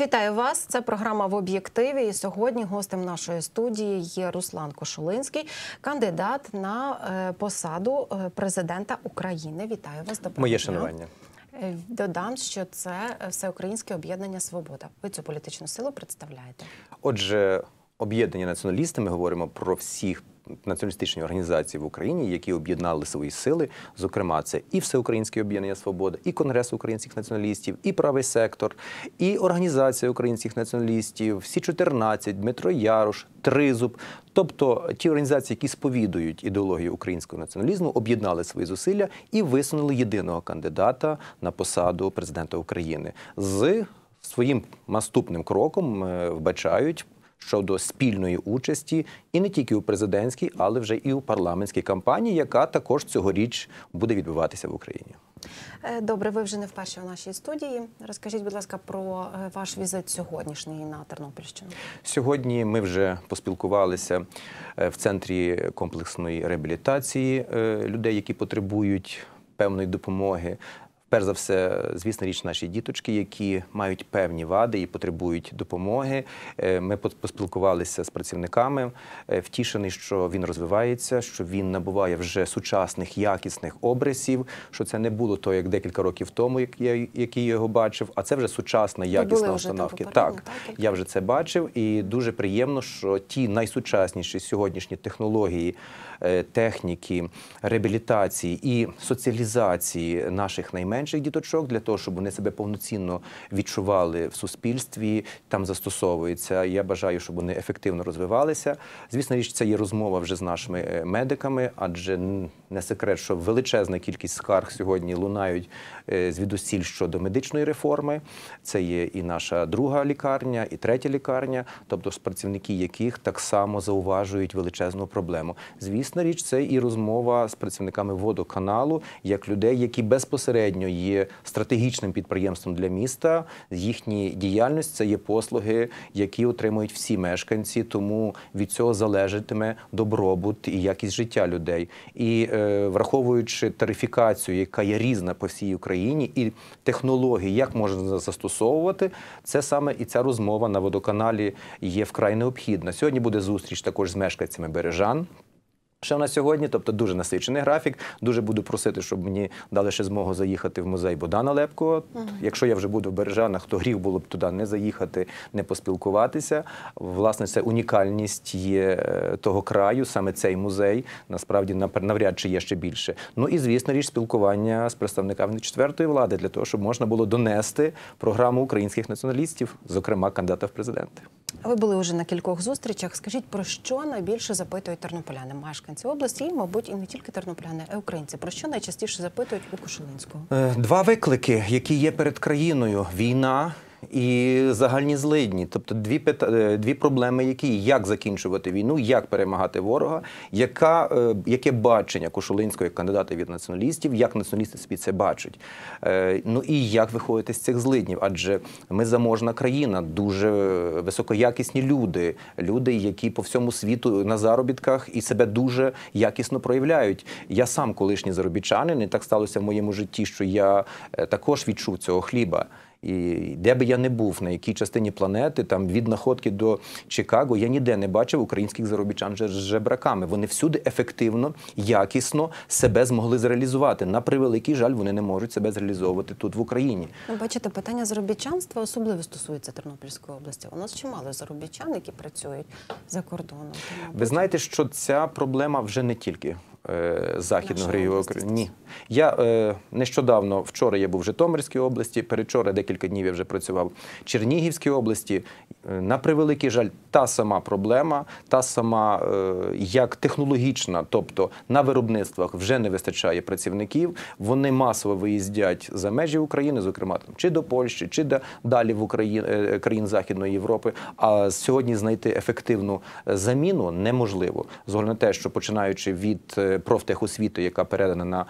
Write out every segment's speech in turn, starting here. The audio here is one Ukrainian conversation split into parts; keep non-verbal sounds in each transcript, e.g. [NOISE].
Вітаю вас. Це програма в об'єктиві. І сьогодні гостем нашої студії є Руслан Кошулинський, кандидат на е, посаду е, президента України. Вітаю вас. Доброго Моє дня. шанування. Е, Додам, що це Всеукраїнське об'єднання Свобода. Ви цю політичну силу представляєте. Отже, об'єднані націоналісти. Ми говоримо про всіх націоналістичні організації в Україні, які об'єднали свої сили. Зокрема, це і Всеукраїнське об'єднання Свобода, і Конгрес українських націоналістів, і правий сектор, і організація українських націоналістів, всі 14, Дмитро Ярош, Тризуб. Тобто ті організації, які сповідують ідеологію українського націоналізму, об'єднали свої зусилля і висунули єдиного кандидата на посаду президента України з своїм наступним кроком е, вбачають щодо спільної участі і не тільки у президентській, але вже і у парламентській кампанії, яка також цьогоріч буде відбуватися в Україні. Е, Добре, ви вже не вперше у нашій студії. Розкажіть, будь ласка, про е, ваш візит сьогоднішній на Тернопільщину. Сьогодні ми вже поспілкувалися е, в центрі комплексної реабілітації людей, які потребують певної допомоги. Перш за все, звісно, річ наші діточки, які мають певні вади і потребують допомоги. Е, Ми пос- поспілкувалися з працівниками. Е, Втішений, що він розвивається, що він набуває вже сучасних якісних обрисів. Що це не було то, як декілька років тому, як я який я його бачив, а це вже сучасна якісна установка. Так, так, я вже це бачив, і дуже приємно, що ті найсучасніші сьогоднішні технології, техніки, реабілітації і соціалізації наших найменших діточок для того, щоб вони себе повноцінно відчували в суспільстві, там застосовуються. Я бажаю, щоб вони ефективно розвивалися. Звісно, річ це є розмова вже з нашими е, медиками, адже не секрет, що величезна кількість скарг сьогодні лунають е, звідусіль щодо медичної реформи. Це є і наша друга лікарня, і третя лікарня, тобто працівники яких так само зауважують величезну проблему. Звісно, річ це і розмова з працівниками водоканалу, як людей, які безпосередньо є стратегічним підприємством для міста. Їхні діяльність це є послуги, які отримують всі мешканці, тому від цього залежатиме добробут і якість життя людей. І е, враховуючи тарифікацію, яка є різна по всій Україні, і технології, як можна застосовувати, це саме і ця розмова на водоканалі є вкрай необхідна. Сьогодні буде зустріч також з мешканцями Бережан. Ще на сьогодні, тобто дуже насичений графік. Дуже буду просити, щоб мені дали ще змогу заїхати в музей Богдана Лепко. Якщо я вже буду в Бережанах, то гріх було б туди не заїхати, не поспілкуватися. Власне, це унікальність є е, того краю, саме цей музей. Насправді навряд чи є ще більше. Ну і звісно, річ спілкування з представниками четвертої влади для того, щоб можна було донести програму українських націоналістів, зокрема кандидата в президенти. Ви були вже на кількох зустрічах. Скажіть, про що найбільше запитують тернополяни, мешканці області, і, мабуть, і не тільки тернопляни, а й українці. Про що найчастіше запитують у Кошулинського? Е, Два виклики, які є перед країною: війна. І загальні злидні, тобто дві пита... е, дві проблеми, які як закінчувати війну, як перемагати ворога, яка е, яке бачення Кошулинського як кандидата від націоналістів, як націоналісти собі це бачать. Е, ну і як виходити з цих злиднів? Адже ми заможна країна, дуже високоякісні люди, люди, які по всьому світу на заробітках і себе дуже якісно проявляють. Я сам колишній заробітчанин, і так сталося в моєму житті, що я також відчув цього хліба. І де би я не був, на якій частині планети, там від находки до Чикаго, я ніде не бачив українських заробітчан з жебраками. Вони всюди ефективно, якісно себе змогли зреалізувати. На превеликий жаль, вони не можуть себе зреалізовувати тут в Україні. Ну, бачите, питання заробітчанства особливо стосується Тернопільської області. У нас чимало заробітчан, які працюють за кордоном. Ви знаєте, що ця проблема вже не тільки е, західного регіону. Ні. Я е, нещодавно, вчора я був в Житомирській області, передчора декілька днів я вже працював Чернігівській області. Е, На превеликий жаль, та сама проблема, та сама е, як технологічна, тобто на виробництвах вже не вистачає працівників. Вони масово виїздять за межі України, зокрема там чи до Польщі, чи до, далі в Україні е, країн Західної Європи. А сьогодні знайти ефективну заміну неможливо. З на те, що починаючи від профтехосвіти, яка передана на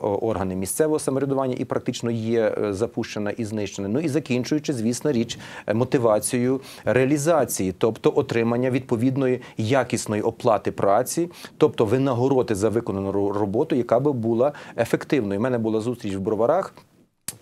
органи місцевого самоврядування і практично є запущена і знищена. Ну і закінчуючи, звісно, річ е, мотивацією реалізації, тобто отримання відповідної якісної оплати праці, тобто винагороди за виконану роботу, яка би була ефективною. У мене була зустріч в Броварах.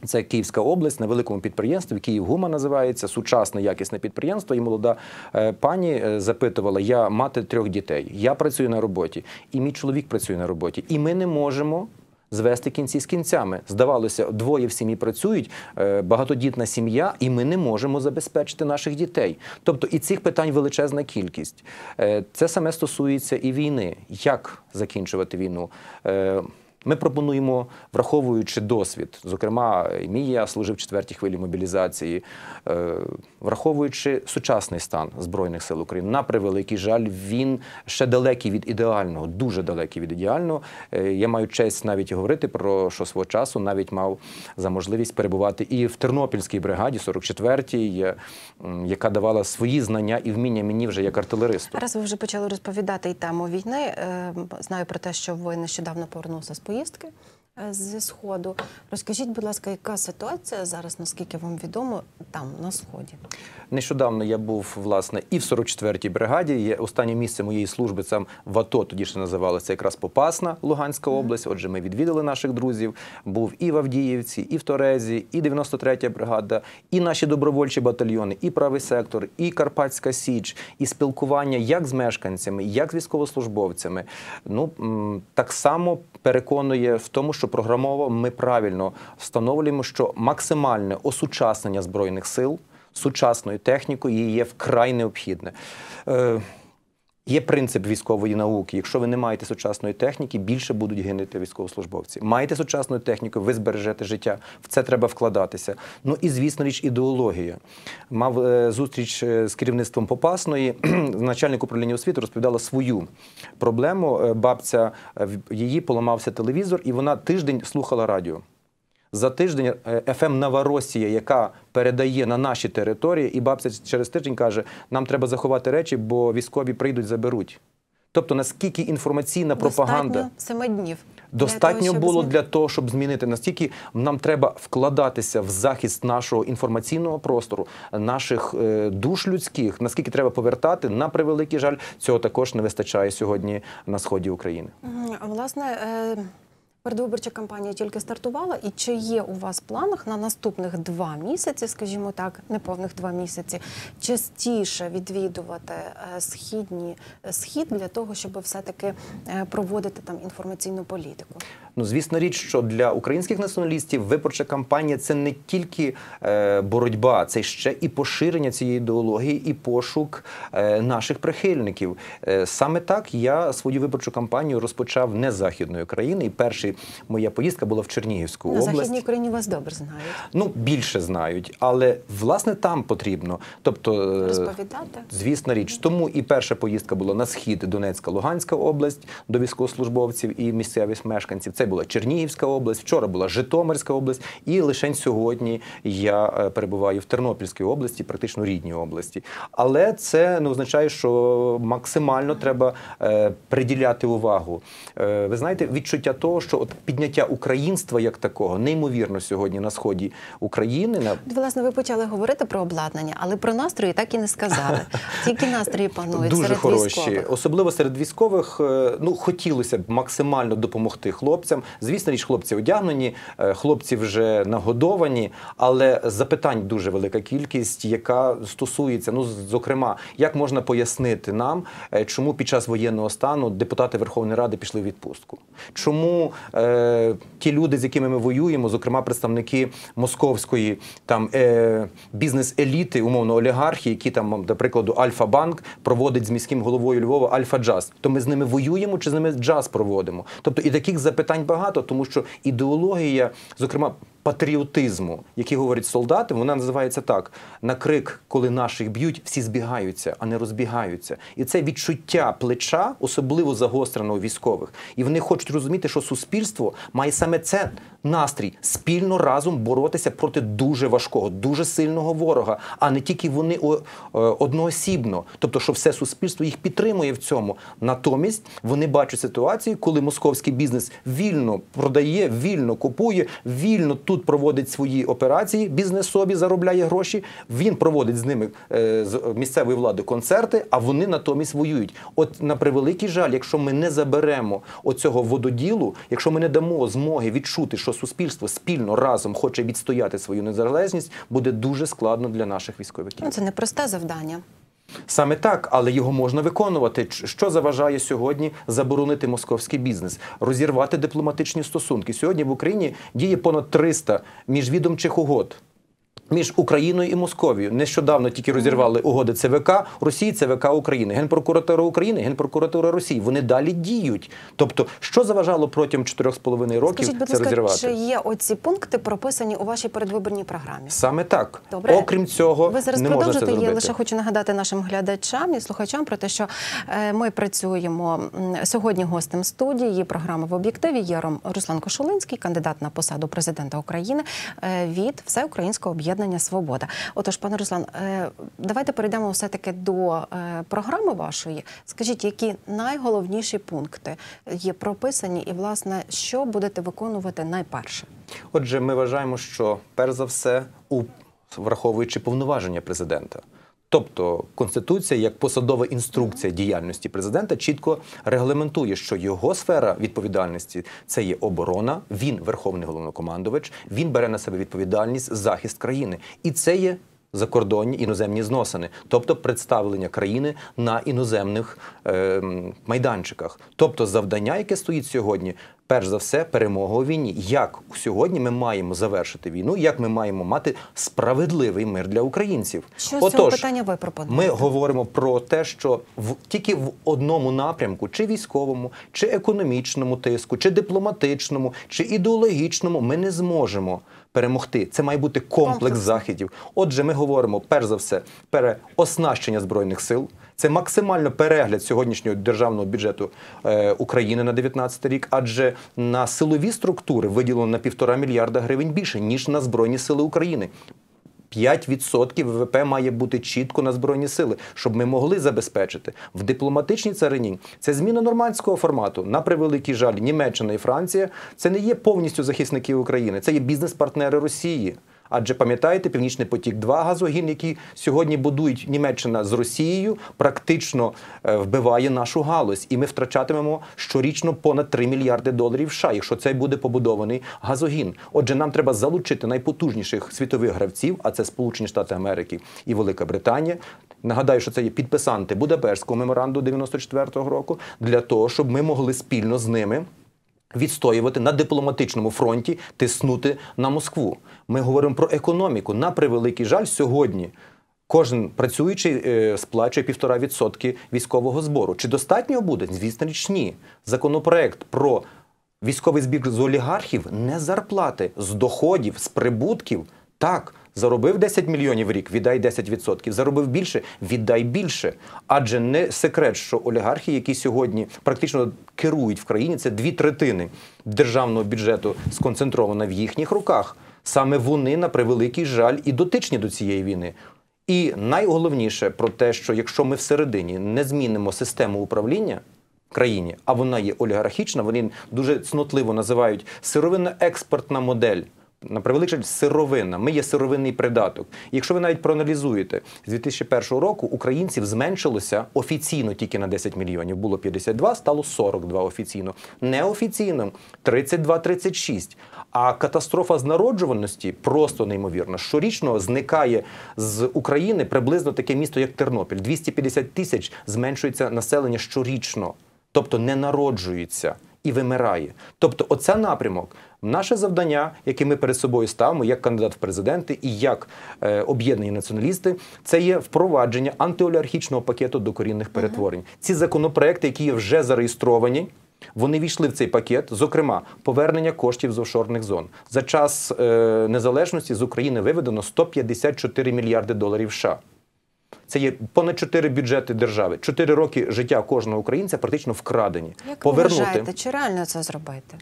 Це Київська область на великому підприємстві, Київгума називається, сучасне якісне підприємство. І молода е, пані е, запитувала: я мати трьох дітей, я працюю на роботі, і мій чоловік працює на роботі. І ми не можемо. Звести кінці з кінцями. Здавалося, двоє в сім'ї працюють, е, багатодітна сім'я, і ми не можемо забезпечити наших дітей. Тобто і цих питань величезна кількість. Е, Це саме стосується і війни. Як закінчувати війну? Ми пропонуємо, враховуючи досвід, зокрема, мій я служив четвертій хвилі мобілізації, е, враховуючи сучасний стан Збройних сил України, на превеликий жаль, він ще далекий від ідеального, дуже далекий від ідеального. Е, Я маю честь навіть говорити про що свого часу навіть мав за можливість перебувати і в Тернопільській бригаді, 44-й, е, яка давала свої знання і вміння мені вже як артилеристу. Раз ви вже почали розповідати і тему війни. Знаю про те, що ви нещодавно повернулися з поїздки е, зі сходу. Розкажіть, будь ласка, яка ситуація зараз, наскільки вам відомо, там на сході? Нещодавно я був власне і в 44-й бригаді. Є останнє місце моєї служби. Це в АТО, тоді ще називалося якраз Попасна, Луганська область. Отже, ми відвідали наших друзів. Був і в Авдіївці, і в Торезі, і 93-я бригада, і наші добровольчі батальйони, і правий сектор, і Карпатська Січ, і спілкування як з мешканцями, як з військовослужбовцями. Ну так само переконує в тому, що програмово ми правильно встановлюємо, що максимальне осучаснення збройних сил сучасною технікою є вкрай необхідне. Є принцип військової науки. Якщо ви не маєте сучасної техніки, більше будуть гинути військовослужбовці. Маєте сучасну техніку, ви збережете життя. В це треба вкладатися. Ну і звісно річ, ідеологія. Мав е, зустріч е, з керівництвом Попасної. Начальник управління освіти розповідала свою проблему. Е, Бабця її поламався телевізор, і вона тиждень слухала радіо. За тиждень ФМ Новоросія, яка передає на наші території, і бабця через тиждень каже: нам треба заховати речі, бо військові прийдуть, заберуть. Тобто, наскільки інформаційна пропаганда Достатньо семи днів. для достатньо того, було для того, щоб змінити настільки нам треба вкладатися в захист нашого інформаційного простору, наших е, душ людських, наскільки треба повертати, на превеликий жаль, цього також не вистачає сьогодні на сході України. А, Власне, е, передвиборча кампанія тільки стартувала, і чи є у вас в планах на наступних два місяці, скажімо так, неповних два місяці, частіше відвідувати е, східні е, схід для того, щоб все-таки е, проводити там інформаційну політику? Ну, звісно, річ, що для українських націоналістів виборча кампанія це не тільки боротьба, це ще і поширення цієї ідеології, і пошук наших прихильників. Саме так я свою виборчу кампанію розпочав не з західної країни. І моя поїздка була в Чернігівську На область. західній Україні вас добре знають. Ну, більше знають, але власне там потрібно. Тобто, е, Розповідати. Звісна річ. Тому і перша поїздка була на схід Донецька, Луганська область до військовослужбовців і місцевих мешканців. Це була Чернігівська область, вчора була Житомирська область, і лише сьогодні я е, перебуваю в Тернопільській області, практично рідній області. Але це не означає, що максимально треба е, приділяти увагу. Ви знаєте, відчуття того, що от підняття українства як такого неймовірно сьогодні на сході України. На Власне, ви почали говорити про обладнання, але про настрої так і не сказали. [LAUGHS] Які настрої панують Дуже серед хороші, військових? особливо серед військових. е, Ну хотілося б максимально допомогти хлопцям. Звісно, річ, хлопці одягнені, е, хлопці вже нагодовані, але запитань дуже велика кількість, яка стосується, ну зокрема, як можна пояснити нам, е, чому під час воєнного стану депутати Верховної Ради пішли в відпустку? Чому е, ті люди, з якими ми воюємо, зокрема представники московської там е, бізнес-еліти, умовно олігархії, які там, до прикладу, Альфа-банк проводить з міським головою Львова Альфа-Джаз, то ми з ними воюємо чи з ними джаз проводимо? Тобто і таких запитань багато, тому що ідеологія, зокрема. Патріотизму, який говорять солдати, вона називається так: на крик, коли наших б'ють, всі збігаються, а не розбігаються. І це відчуття плеча, особливо загостреного військових. І вони хочуть розуміти, що суспільство має саме це настрій спільно разом боротися проти дуже важкого, дуже сильного ворога, а не тільки вони е, одноосібно. Тобто, що все суспільство їх підтримує в цьому. Натомість вони бачать ситуацію, коли московський бізнес вільно продає, вільно купує, вільно тут тут проводить свої операції, бізнес собі заробляє гроші. Він проводить з ними е, з місцевої влади концерти, а вони натомість воюють. От на превеликий жаль, якщо ми не заберемо оцього вододілу, якщо ми не дамо змоги відчути, що суспільство спільно разом хоче відстояти свою незалежність, буде дуже складно для наших військовиків. Ну, це непросте завдання. Саме так, але його можна виконувати. Що заважає сьогодні заборонити московський бізнес, розірвати дипломатичні стосунки? Сьогодні в Україні діє понад 300 міжвідомчих угод. Між Україною і Московією нещодавно тільки розірвали угоди ЦВК Росії, ЦВК України, Генпрокуратура України, Генпрокуратура Росії. Вони далі діють. Тобто, що заважало протягом 4,5 років Скажіть, будь це ласка, розірвати? чи є оці пункти прописані у вашій передвиборній програмі? Саме так. Добре. Окрім цього, Ви зараз не можна це продовжите. Я лише хочу нагадати нашим глядачам і слухачам про те, що е, ми працюємо сьогодні. Гостем студії програми в об'єктиві є Руслан Кошулинський, кандидат на посаду президента України е, від Всеукраїнського об'єднання Свобода. Отож, пане Руслан, е, давайте перейдемо все таки до е, програми вашої. Скажіть, які найголовніші пункти є прописані, і власне що будете виконувати найперше? Отже, ми вважаємо, що перш за все, у враховуючи повноваження президента. Тобто Конституція як посадова інструкція діяльності президента чітко регламентує, що його сфера відповідальності це є оборона. Він верховний головнокомандувач, він бере на себе відповідальність захист країни, і це є закордонні іноземні зносини, тобто представлення країни на іноземних е, майданчиках. Тобто завдання, яке стоїть сьогодні, перш за все, перемога у війні. Як сьогодні ми маємо завершити війну, як ми маємо мати справедливий мир для українців? Що з цього питання ви пропонуєте? Ми говоримо про те, що в тільки в одному напрямку, чи військовому, чи економічному тиску, чи дипломатичному, чи ідеологічному, ми не зможемо перемогти. Це має бути комплекс заходів. Отже, ми говоримо перш за все переоснащення збройних сил. Це максимально перегляд сьогоднішнього державного бюджету е, України на 2019 рік, адже на силові структури виділено на півтора мільярда гривень більше ніж на збройні сили України. 5% ВВП має бути чітко на збройні сили, щоб ми могли забезпечити в дипломатичній царині. Це зміна нормандського формату. На превеликий жаль, Німеччина і Франція це не є повністю захисники України, це є бізнес-партнери Росії. Адже пам'ятаєте, Північний потік 2 газогін, який сьогодні будують Німеччина з Росією, практично е, вбиває нашу галузь, і ми втрачатимемо щорічно понад 3 мільярди доларів США, якщо цей буде побудований газогін. Отже, нам треба залучити найпотужніших світових гравців, а це Сполучені Штати Америки і Велика Британія. Нагадаю, що це є підписанти Будапештського меморандуму 94-го року, для того, щоб ми могли спільно з ними відстоювати на дипломатичному фронті, тиснути на Москву. Ми говоримо про економіку. На превеликий жаль, сьогодні кожен працюючий е, сплачує півтора відсотки військового збору. Чи достатньо буде? Звісно річ ні. Законопроект про військовий збір з олігархів не зарплати, з доходів, з прибутків. Так, заробив 10 мільйонів в рік, віддай 10%. Заробив більше, віддай більше. Адже не секрет, що олігархи, які сьогодні практично керують в країні, це дві третини державного бюджету сконцентровано в їхніх руках. Саме вони, на превеликий жаль, і дотичні до цієї війни. І найголовніше про те, що якщо ми всередині не змінимо систему управління в країні, а вона є олігархічна, вони дуже цнотливо називають сировинно-експортна модель. На превеликий жаль, сировинна. Ми є сировинний придаток. Якщо ви навіть проаналізуєте, з 2001 року українців зменшилося офіційно тільки на 10 мільйонів. Було 52, стало 42 офіційно. Неофіційно 32-36. А катастрофа з народжуваності просто неймовірна. Щорічно зникає з України приблизно таке місто, як Тернопіль. 250 тисяч зменшується населення щорічно, тобто не народжується і вимирає. Тобто, оце напрямок. Наше завдання, яке ми перед собою ставимо, як кандидат в президенти і як е, об'єднані націоналісти, це є впровадження антиолігархічного пакету докорінних перетворень. Ці законопроекти, які є вже зареєстровані. Вони війшли в цей пакет, зокрема, повернення коштів з офшорних зон. За час е, незалежності з України виведено 154 мільярди доларів США. Це є понад 4 бюджети держави. 4 роки життя кожного українця практично вкрадені. Як ви вважаєте, чи реально це зробити?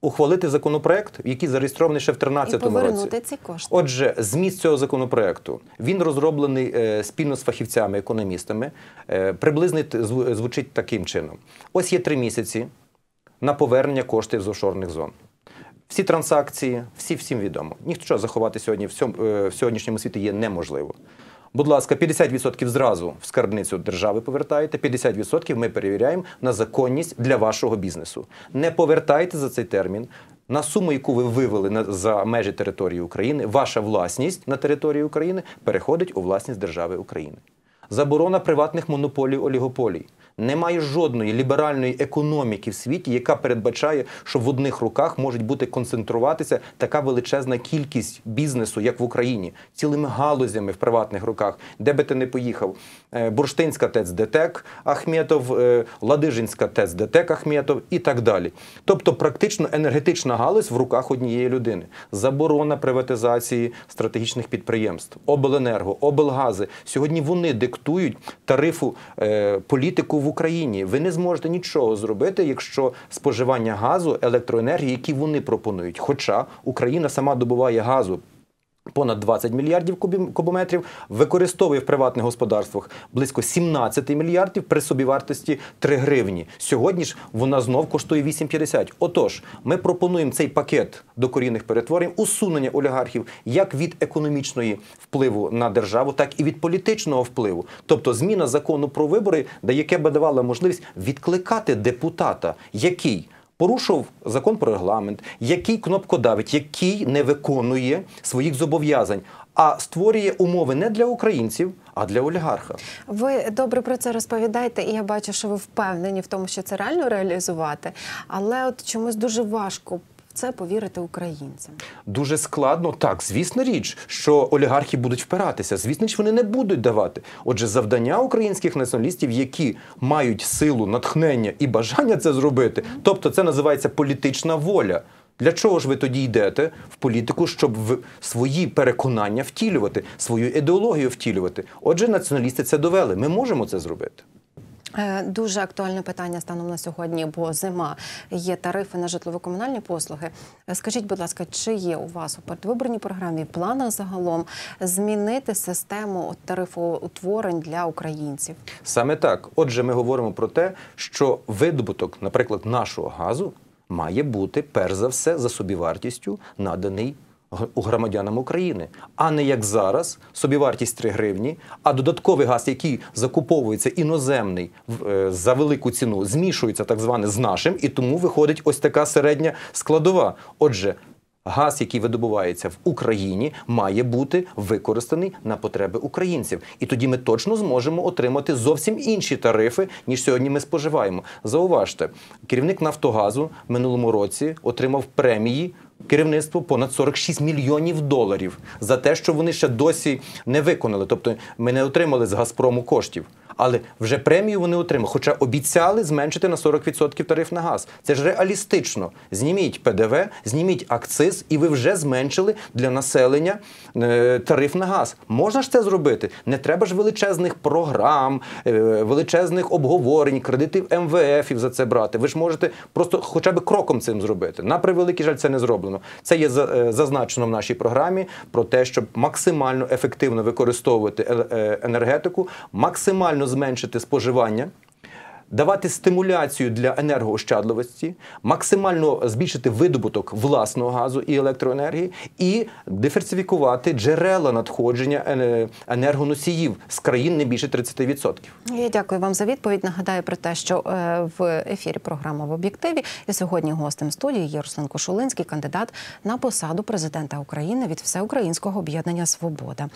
Ухвалити законопроект, який зареєстрований ще в І 2013 повернути році. ці кошти? Отже, зміст цього законопроекту він розроблений е, спільно з фахівцями, економістами. Е, приблизно звучить таким чином: ось є три місяці на повернення коштів з офшорних зон. Всі транзакції, всі всім відомо. Ніхто заховати сьогодні в, цьому, е, в сьогоднішньому світі є неможливо. Будь ласка, 50% зразу в скарбницю держави повертаєте, 50% ми перевіряємо на законність для вашого бізнесу. Не повертайте за цей термін. На суму, яку ви вивели на, за межі території України, ваша власність на території України переходить у власність держави України. Заборона приватних монополій олігополій. Немає жодної ліберальної економіки в світі, яка передбачає, що в одних руках можуть бути концентруватися така величезна кількість бізнесу, як в Україні, цілими галузями в приватних руках, де би ти не поїхав. Е, Бурштинська ТЕЦ ДТЕК Ахметов, е, Ладижинська ТЕЦ ДТЕК Ахметов і так далі. Тобто, практично енергетична галузь в руках однієї людини. Заборона приватизації стратегічних підприємств, обленерго, облгази. Сьогодні вони диктують тарифу е, політику в Україні. Ви не зможете нічого зробити, якщо споживання газу, електроенергії, які вони пропонують. Хоча Україна сама добуває газу. Понад 20 мільярдів кубометрів використовує в приватних господарствах близько 17 мільярдів при собівартості 3 гривні. Сьогодні ж вона знов коштує 8,50. Отож, ми пропонуємо цей пакет докорінних перетворень, усунення олігархів як від економічної впливу на державу, так і від політичного впливу. Тобто, зміна закону про вибори, де яке би давала можливість відкликати депутата, який порушив закон про регламент, який кнопкодавить, який не виконує своїх зобов'язань, а створює умови не для українців, а для олігарха. Ви добре про це розповідаєте, і я бачу, що ви впевнені в тому, що це реально реалізувати. Але от чомусь дуже важко це повірити українцям. Дуже складно, так, звісна річ, що олігархи будуть впиратися. Звісно ж, вони не будуть давати. Отже, завдання українських націоналістів, які мають силу, натхнення і бажання це зробити, тобто це називається політична воля. Для чого ж ви тоді йдете в політику, щоб в свої переконання втілювати, свою ідеологію втілювати? Отже, націоналісти це довели. Ми можемо це зробити. Е, Дуже актуальне питання станом на сьогодні, бо зима є тарифи на житлово-комунальні послуги. Е, Скажіть, будь ласка, чи є у вас у передвиборній програмі в планах загалом змінити систему тарифоутворень для українців? Саме так. Отже, ми говоримо про те, що видобуток, наприклад, нашого газу має бути перш за все за собівартістю наданий громадянам України, а не як зараз собівартість 3 гривні, а додатковий газ, який закуповується іноземний е, за велику ціну, змішується так зване з нашим, і тому виходить ось така середня складова. Отже. Газ, який видобувається в Україні, має бути використаний на потреби українців, і тоді ми точно зможемо отримати зовсім інші тарифи, ніж сьогодні ми споживаємо. Зауважте, керівник Нафтогазу минулому році отримав премії. Керівництво понад 46 мільйонів доларів за те, що вони ще досі не виконали. Тобто ми не отримали з Газпрому коштів. Але вже премію вони отримали, хоча обіцяли зменшити на 40% тариф на газ. Це ж реалістично. Зніміть ПДВ, зніміть акциз, і ви вже зменшили для населення е, тариф на газ. Можна ж це зробити? Не треба ж величезних програм, е, величезних обговорень, кредитів МВФів за це брати. Ви ж можете просто хоча б кроком цим зробити. На превеликий жаль, це не зроблено. Це є е, зазначено в нашій програмі про те, щоб максимально ефективно використовувати е- е, енергетику, максимально зменшити споживання. Давати стимуляцію для енергоощадливості, максимально збільшити видобуток власного газу і електроенергії, і диверсифікувати джерела надходження е, енергоносіїв з країн не більше 30%. Я дякую вам за відповідь. Нагадаю про те, що е, в ефірі програма в об'єктиві і сьогодні гостем студії є Руслан Кошулинський, кандидат на посаду президента України від Всеукраїнського об'єднання Свобода.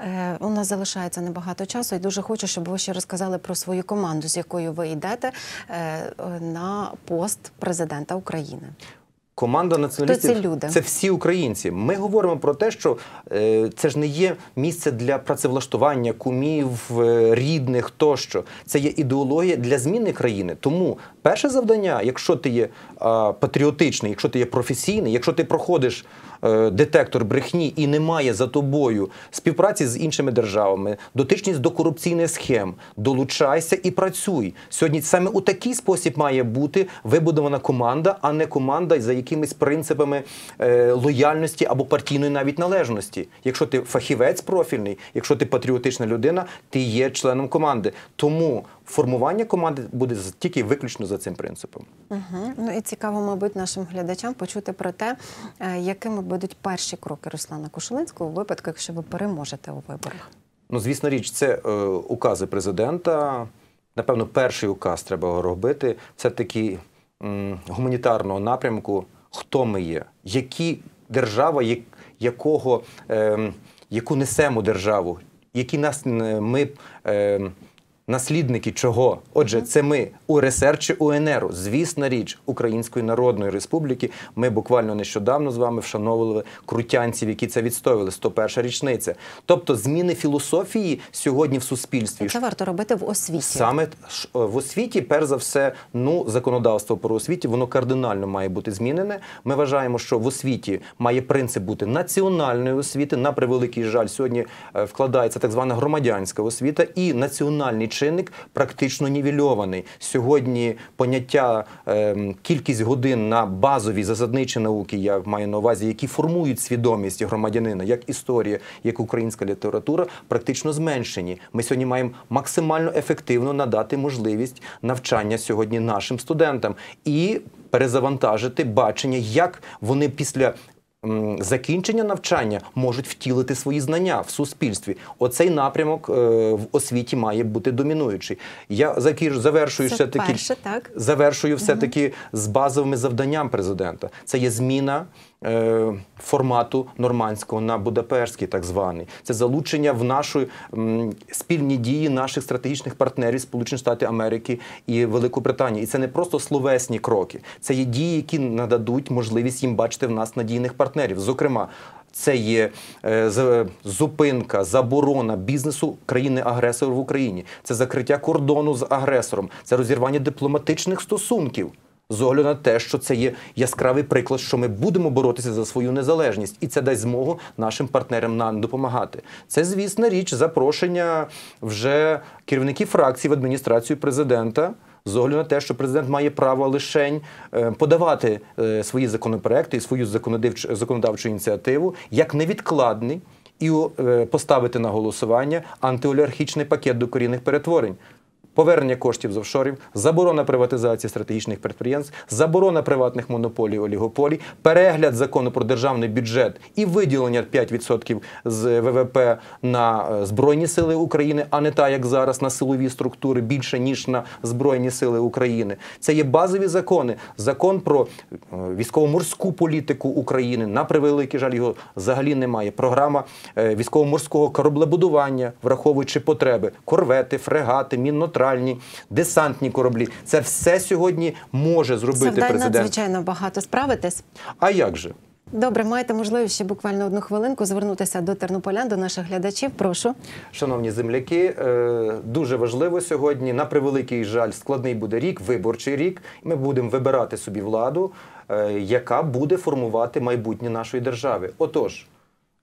Е, У нас залишається небагато часу, і дуже хочу, щоб ви ще розказали про свою команду, з якою ви йдете е, на пост президента України. Команда націоналістів ці люди? це всі українці. Ми говоримо про те, що е, це ж не є місце для працевлаштування кумів, е, рідних тощо. Це є ідеологія для зміни країни. Тому перше завдання, якщо ти є е, патріотичний, якщо ти є професійний, якщо ти проходиш детектор брехні і немає за тобою співпраці з іншими державами, дотичність до корупційних схем, долучайся і працюй. Сьогодні саме у такий спосіб має бути вибудована команда, а не команда за якимись принципами е, лояльності або партійної навіть належності. Якщо ти фахівець профільний, якщо ти патріотична людина, ти є членом команди. Тому формування команди буде тільки виключно за цим принципом. Угу. Ну і цікаво, мабуть, нашим глядачам почути про те, е, якими будуть перші кроки Руслана Кошулинського у випадку, якщо ви переможете у виборах. Ну, звісно річ, це е, укази президента. Напевно, перший указ треба робити. Це таки м, гуманітарного напрямку, хто ми є, які держава, як, якого, е, яку несемо державу, які нас ми. Е, Наслідники чого? Отже, це ми УРСР чи УНР, звісна річ Української Народної Республіки. Ми буквально нещодавно з вами вшановували крутянців, які це відстоювали. 101 річниця. Тобто зміни філософії сьогодні в суспільстві. Це варто робити в освіті. Саме е, в освіті, перш за все, ну законодавство про освіті, воно кардинально має бути змінене. Ми вважаємо, що в освіті має принцип бути національної освіти. На превеликий жаль, сьогодні е, вкладається так звана громадянська освіта, і національний чинник практично нівельований. Сьогодні поняття е, кількість годин на базові засадничі науки, я маю на увазі, які формують свідомість громадянина, як історія, як українська література, практично зменшені. Ми сьогодні маємо максимально ефективно надати можливість навчання сьогодні нашим студентам і перезавантажити бачення, як вони після. Закінчення навчання можуть втілити свої знання в суспільстві. Оцей напрямок е, в освіті має бути домінуючий. Я завершую Це все таки перше, так. завершую все таки з базовими завданням президента. Це є зміна формату нормандського на Будапештський, так званий. Це залучення в нашу спільні дії наших стратегічних партнерів Сполучені Штати Америки і Великобританії. І це не просто словесні кроки, це є дії, які нададуть можливість їм бачити в нас надійних партнерів. Зокрема. Це є е, зупинка, заборона бізнесу країни-агресора в Україні. Це закриття кордону з агресором, це розірвання дипломатичних стосунків. З огляду на те, що це є яскравий приклад, що ми будемо боротися за свою незалежність, і це дасть змогу нашим партнерам нам допомагати. Це, звісна річ, запрошення вже керівників фракцій в адміністрацію президента. З огляду на те, що президент має право лишень е, подавати е, свої законопроекти і свою законодавчу, законодавчу ініціативу як невідкладний і е, поставити на голосування антиолігархічний пакет докорінних перетворень. Повернення коштів з офшорів, заборона приватизації стратегічних підприємств, заборона приватних монополій, олігополій, перегляд закону про державний бюджет і виділення 5% з ВВП на е, Збройні сили України, а не так, як зараз на силові структури більше ніж на Збройні сили України. Це є базові закони. Закон про е, військово-морську політику України. На превеликий жаль, його взагалі немає. Програма е, військово-морського кораблебудування, враховуючи потреби, корвети, фрегати, міннотральні, десантні кораблі. Це все сьогодні може зробити Завдань президент. надзвичайно багато справитись. А як же? Добре, маєте можливість ще буквально одну хвилинку звернутися до тернополян, до наших глядачів. Прошу. Шановні земляки, е, дуже важливо сьогодні. На превеликий жаль, складний буде рік, виборчий рік. Ми будемо вибирати собі владу, е, яка буде формувати майбутнє нашої держави. Отож,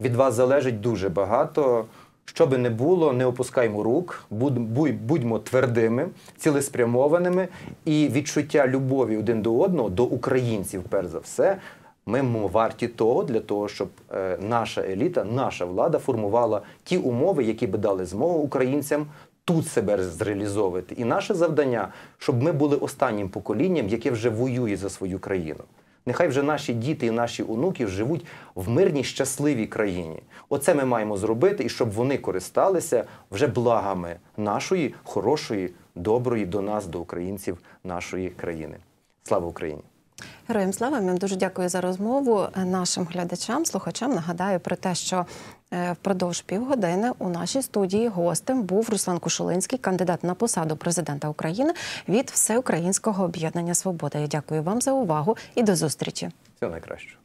від вас залежить дуже багато. Що би не було, не опускаймо рук, буд- будьмо твердими, цілеспрямованими і відчуття любові один до одного, до українців, перш за все, ми варті того для того, щоб е, наша еліта, наша влада формувала ті умови, які би дали змогу українцям тут себе зреалізовувати. І наше завдання, щоб ми були останнім поколінням, яке вже воює за свою країну. Нехай вже наші діти і наші онуки живуть в мирній, щасливій країні. Оце ми маємо зробити, і щоб вони користалися вже благами нашої хорошої, доброї до нас, до українців нашої країни. Слава Україні! Героям слава, я вам дуже дякую за розмову. Е, Нашим глядачам, слухачам нагадаю про те, що е, впродовж півгодини у нашій студії гостем був Руслан Кушулинський, кандидат на посаду президента України від Всеукраїнського об'єднання Свобода. Я дякую вам за увагу і до зустрічі. Всього найкращого.